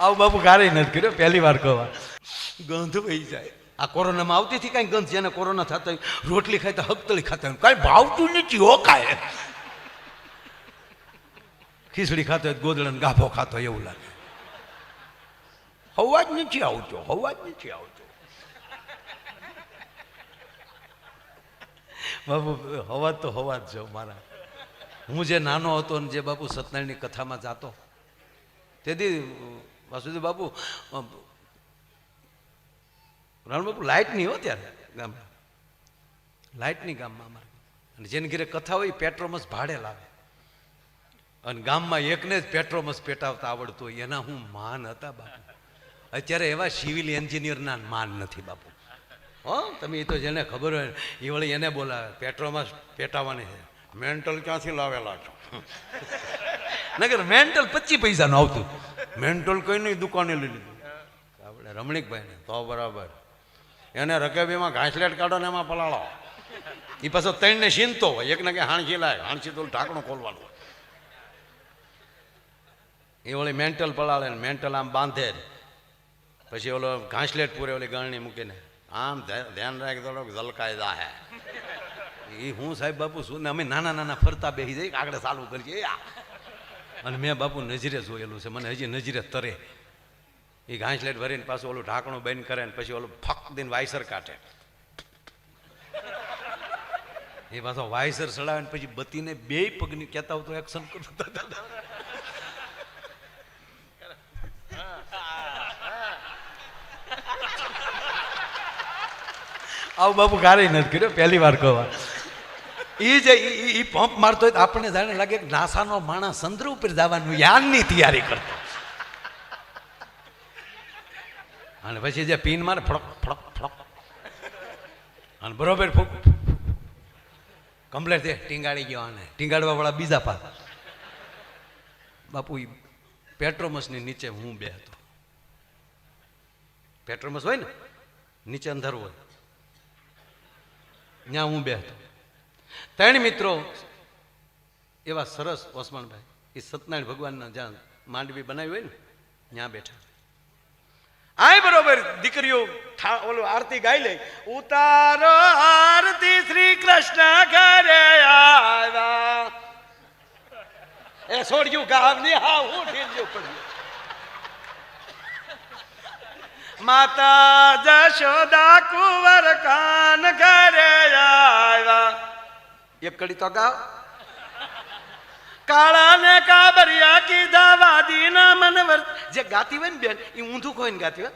આવું બાપુ કારે નથી કર્યો, પહેલી વાર કહવા ગંધ વહી જાય. આ કોરોનામાં આવતી હતી કાંઈ ગંધ? જેને કોરોના થતો રોટલી રોટલી ખાતા હકતળી ખાતા કાંઈ ભાવતું નથી, હો કાંઈ. ખીચડી ખાતો હોય ગોદડાને ગાભો ખાતો એવું લાગે. હવા જ નથી આવતો, હવા જ નથી આવતો. બાપુ, હવા તો હવા જ જાઉં મારા હું જે નાનો હતો ને જે બાપુ સત્યનારાયણની કથામાં જાતો, તેથી વાસુદેવ બાપુ રાણબાપુ લાઇટ નહીં હો ત્યારે ગામમાં. લાઇટ નહીં ગામમાં અમારે. અને જેને ઘેરે કથા હોય પેટ્રોમસ ભાડે લાવે. અને ગામમાં એકને જ પેટ્રોમસ પેટાવતા આવડતું એના હું માન હતા બાપુ. અત્યારે એવા સિવિલ એન્જિનિયરના માન નથી બાપુ. હો, તમે એ તો જેને ખબર હોય એ વળી એને બોલાવે, પેટ્રોમસ પેટાવવાની છે. મેન્ટલ ક્યાંથી લાવેલા છો? નગર મેન્ટલ પચીસ પૈસાનું આવતું. મેન્ટલ કઈ નહીં દુકાને લઈ લીધું. આપણે રમણીકભાઈને, તો બરાબર. એને રકેબીમાં ઘાસલેટ કાઢો ને એમાં પલાળો. એ પાછો ત્રણને સીનતો હોય. એકને કે હાણસી લાય, હાણસી તો ઢાંકણું ખોલવાનું એ ઓલી મેન્ટલ પલાળે ને મેન્ટલ આમ બાંધે. પછી ઓલો ઘાસલેટ પૂરે ઓલી ગળણી મૂકીને, આમ ધ્યાન રાખ દો ઝલકાય હે એ હું સાહેબ બાપુ શું ને અમે નાના નાના ફરતા બેસી જઈ આગળ ચાલુ કરીએ. અને મેં બાપુ નજરે જોયેલું છે. મને હજી નજરે તરે. એ ઘાસલેટ ભરીને પાછું ઓલું ઢાંકણું બંધ કરે ને પછી ઓલું ફક દઈને વાયસર કાઢે. એ પાછો વાયસર ચડાવે ને પછી બતીને બે પગની કહેતા હોય તો એક્શન કરું. આવું બાપુ કારે નથી કર્યો, પહેલી વાર કહવા એ જે એ પંપ મારતો હોય તો આપણને જાણે લાગે કે નાસાનો માણસ ચંદ્ર ઉપર જવાનું યાનની તૈયારી કરતો. અને પછી જે પીન મારે ફડક ફડક ફડક. અને બરોબર ફૂક કમ્પ્લેટ છે ટીંગાડી ગયો આને. ટીંગાડવા વાળા બીજા પાક બાપુ પેટ્રોમસની નીચે હું બે હતો. પેટ્રોમસ હોય ને, નીચે અંધારું હોય. ત્યાં હું બે હતો. ત્રણ મિત્રો એવા સરસ ઓસમાનભાઈ. એ સત્યનારાયણ ભગવાનના જ્યાં માંડવી બનાવી હોય ને, ત્યાં બેઠા. આય બરોબર દીકરીઓ ઓલું આરતી ગાઈ લે. ઉતારો આરતી શ્રી કૃષ્ણ ઘરે આવ્યા. એ છોડ્યું ગામની હા હું ઢીલ્યું પડ્યું. માતા જશોદા કુંવર કાન ઘરે આવ્યા. એક કડી તો ગાવ. કાળા ને કાબરિયા કીધા વાદી ના મનવર. જે ગાતી હોય ને બેન, એ ઊંધું કોઈને ગાતી હોય?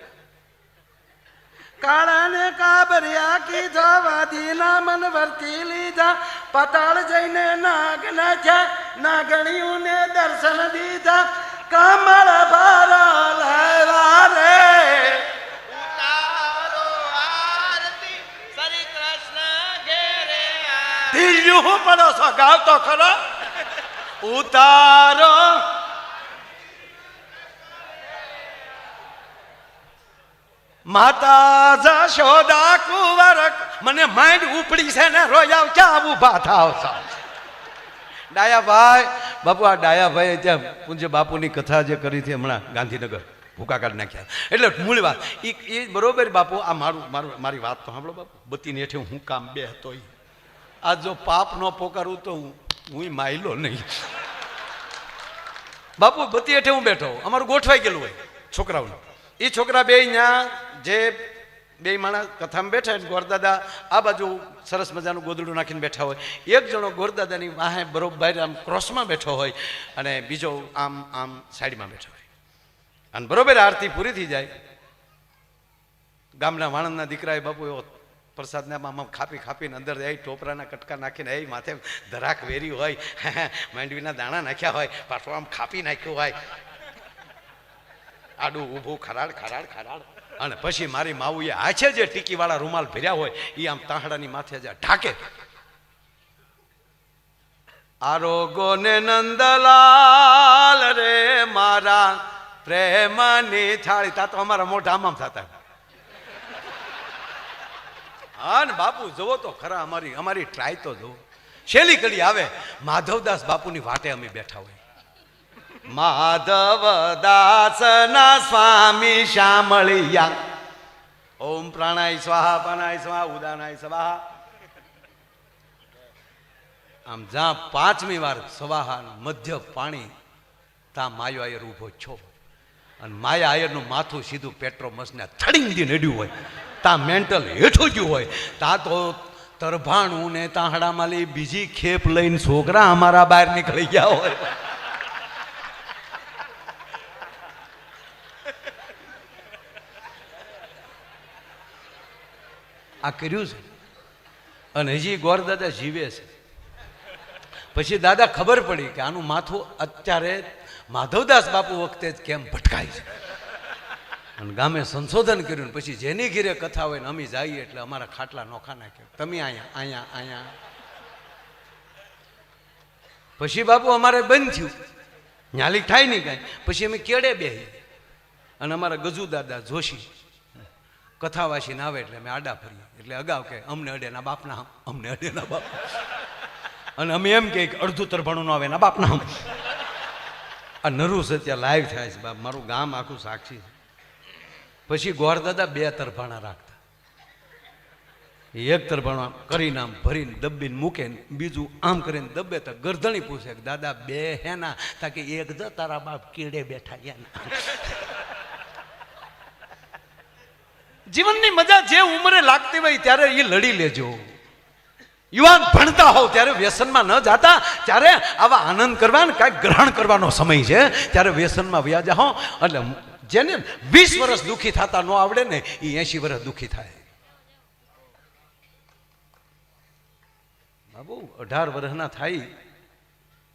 કાળા ને કાબરિયા કીધા વાદી ના મન વર્તી લીધા. પતાળ જઈને નાગ નાખ્યા નાગણીયું ને દર્શન દીધા. કમળ ભાર દિલ્હી હું પડો છો ગાવ તો ખરો. ઉતારો. માતા જશોદા કુંવર મને માઇન્ડ ઉપડી છે ને રોયાવ, ક્યાં ઊભા થાવ છો? ડાયાભાઈ, બાપુ, આ ડાયાભાઈ ત્યાં પૂજ્ય બાપુની કથા જે કરી હતી હમણાં ગાંધીનગર, ભૂકા કાઢી નાખ્યા. એટલે મૂળ વાત એ એ બરોબર બાપુ, આ મારું મારું, મારી વાત તો સાંભળો બાપુ. બત્તીની હેઠે હું કામ બે હતો ઈ. આ જો પાપ ન પોકારું તો હું હું માયલો નહીં. બાપુ, બધી હેઠે હું બેઠો અમારું ગોઠવાઈ ગયેલું હોય છોકરાઓનું. એ છોકરા બે ત્યાં જે બે માણસ કથામાં બેઠા હોય ગોરદાદા, આ બાજુ સરસ મજાનું ગોદડું નાખીને બેઠા હોય. એક જણો ગોરદાદાની વાહે બરોબર આમ ક્રોસમાં બેઠો હોય અને બીજો આમ આમ સાઈડમાં બેઠો હોય. અને બરોબર આરતી પૂરી થઈ જાય. ગામના વાણંદના દીકરાએ બાપુ એવો પ્રસાદને આમ ખાપી ખાપીને અંદર જાય, ટોપરાના કટકા નાખીને, એ માથે ધરાક વેરી હોય, માંડવીના દાણા નાખ્યા હોય, પાછું આમ ખાપી નાખ્યું હોય. આડું ઊભું, ખરાડ ખરાડ ખરાડ. અને પછી મારી માવુએ આછે જે ટીકીવાળા રૂમાલ ભર્યા હોય એ આમ તાંહડાની માથે જ ઢાકે. આરોગો ને નંદલાલ રે મારા પ્રેમની થાળી. તા તો અમારા મોઢા આમ આમ થતા. હા, ને બાપુ, જુઓ તો ખરા અમારી અમારી ટ્રાય તો જુઓ. છેલ્લી કડી આવે, માધવદાસ બાપુની વાટે અમે બેઠા હોય. માધવ દાસના સ્વામી શામળિયા. ઓમ પ્રાણાય સ્વાહા પ્રાણાય સ્વાહા, ઉદાનાય સ્વાહા. આમ જ્યાં પાંચમી વાર સ્વાહા મધ્ય પાણી, ત્યાં માયો આયર ઊભો છો. અને માયા આયરનું માથું સીધું પેટ્રોમસને થડીંગ દી નડ્યું હોય. ત્યાં મેન્ટલ હેઠું ગયું હોય. તા તો તરભાણું ને તાહડામાં લઈ બીજી ખેપ લઈને છોકરા અમારા બહાર નીકળી ગયા હોય. આ કર્યું છે. અને હજી ગોર દાદા જીવે છે. પછી દાદા ખબર પડી કે આનું માથું અત્યારે માધવદાસ બાપુ વખતે જ કેમ ભટકાય છે. અને ગામે સંશોધન કર્યું ને પછી જેની ઘીરે કથા હોય ને અમે જઈએ એટલે અમારા ખાટલા નોખા નાખ્યો. તમે અહીંયા અહીંયા અહીંયા. પછી બાપુ અમારે બંધ થયું. ન્યાલી થાય નહીં કાંઈ. પછી અમે કેડે બેહી અને અમારા ગજુ દાદા જોશી કથા વાંચીને આવે એટલે અમે આડા ફરીએ. એટલે અગાઉ કે અમને અડેના બાપના અમને અડેના બાપ. અને અમે એમ કે અડધું તરફાણું ન આવે એના બાપના આ નરુ સત્ય લાઈવ થાય છે બાપ. મારું ગામ આખું સાક્ષી છે. પછી ગોર દાદા બે તરફાણા રાખતા. એક તરફાણું કરીને આમ ભરીને દબીને મૂકે ને બીજું આમ કરીને દબે તો ગરધણી પૂછે કે, દાદા, બે હેના તાકે એક જ તારા બાપ કીડે બેઠા એના જીવનની મજા જે ઉંમરે લાગતી હોય ત્યારે એ લડી લેજો. યુવાન ભણતા હોવ, ત્યારે વ્યસનમાં ન જાતા. ત્યારે આવા આનંદ કરવા ને કાંઈક ગ્રહણ કરવાનો સમય છે. ત્યારે વ્યસનમાં વ્યાજા હો એટલે જેને વીસ વર્ષ દુઃખી થતા ન આવડે ને એ એસી વર્ષ દુઃખી થાય. બાબુ અઢાર વર્ષના થાય.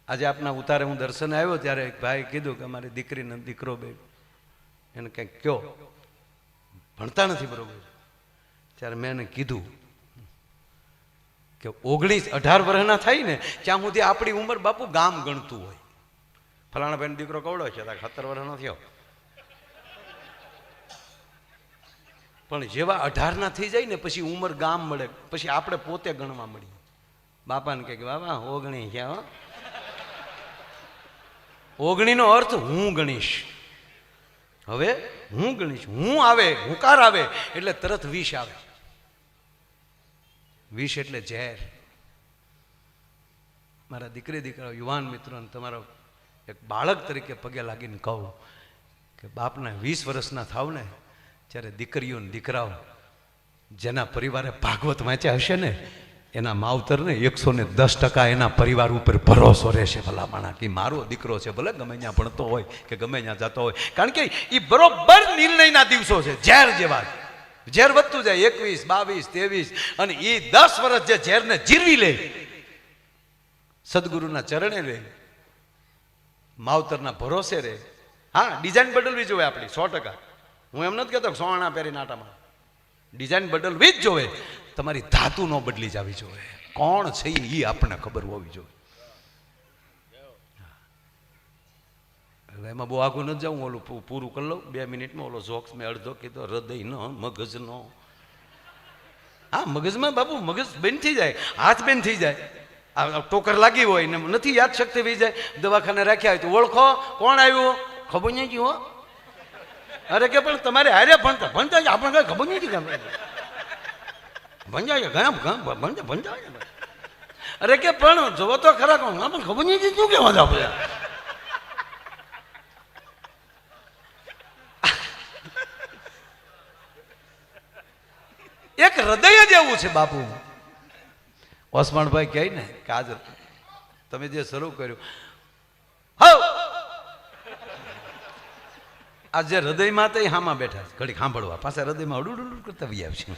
આજે આપના ઉતારે હું દર્શન આવ્યો, ત્યારે એક ભાઈ કીધું કે અમારી દીકરીને દીકરો બે. એને કંઈક કયો. ભણતા નથી બરોબર. ત્યારે મેં એને કીધું કે ઓગણીસ, અઢાર વર્ષના થાય ને, ત્યાં સુધી આપણી ઉંમર બાપુ ગામ ગણતું હોય. ફલાણા ભાઈ દીકરો કવડો છે? તાર સત્તર વર્ષનો થયો. પણ જેવા અઢારના થઈ જાય ને, પછી ઉંમર ગામ મળે. પછી આપણે પોતે ગણવા મળીએ. બાપાને કહે કે, બાબા, ઓગણી છે, હો. ઓગણીનો અર્થ હું ગણીશ. હવે હું ગણીશ. હું આવે, હુંકાર આવે, એટલે તરત વિષ આવે. વિષ એટલે ઝેર. મારા દીકરી દીકરા, યુવાન મિત્રોને તમારો એક બાળક તરીકે પગે લાગીને કહું કે બાપને વીસ વર્ષના થાવ ને, જ્યારે દીકરીઓ ને દીકરાઓ જેના પરિવારે ભાગવત વાંચ્યા હશે ને, એના માવતરને એકસો ને દસ ટકા એના પરિવાર ઉપર ભરોસો રહેશે ભલા માણા કે મારો દીકરો છે, ભલે ગમે ત્યાં ભણતો હોય કે ગમે ત્યાં જતો હોય. કારણ કે એ બરોબર નિર્ણયના દિવસો છે, ઝેર જેવા ઝેર વધતું જાય, એકવીસ, બાવીસ, ત્રેવીસ, અને એ દસ વર્ષ જે ઝેરને જીરવી લે, સદગુરુના ચરણે લે, માવતરના ભરોસે રહે હા ડિઝાઇન બદલવી જોવે આપણી, સો ટકા. હું એમ નથી કહેતો સોણા પહેરી નાટામાં ડિઝાઇન બદલવી જ જોવે. તમારી ધાતુ ન બદલી જવી જોવે. કોણ છે એ આપણને ખબર હોવી જોઈએ એટલે એમાં બહુ આગું નથી જાઉં, ઓલું પૂરું કરી લઉં. બે મિનિટમાં ઓલો જોક્સ મેં અડધો કીધો, હૃદયનો, મગજનો. હા, મગજમાં બાપુ, મગજ બેન થઈ જાય, હાથ બેન થઈ જાય. આ ટોકર લાગી હોય ને નથી યાદ શક્તિ થઈ જાય. દવાખાને રાખ્યા હોય તો ઓળખો, કોણ આવ્યું? ખબર નહીં હો. અરે કે પણ તમારે હારે ભણતા ભણતા આપણે કઈ ખબર નથી કેમ ભંજાય ઘણા ભણતા ભંજાય અરે કે પણ, જોવો તો ખરા કોણ પણ ખબર નહીં શું કહેવા જાવ બધા એક એવું છે બાપુ? ઓસમાણભાઈ કહે ને કાજલ તમે જે શરૂ કર્યું. હવ! આ જે હૃદયમાં તો હામાં બેઠા છે. ઘડીક સાંભળવા. પાછા હૃદયમાં અડુડ કરતા આવી આવશે.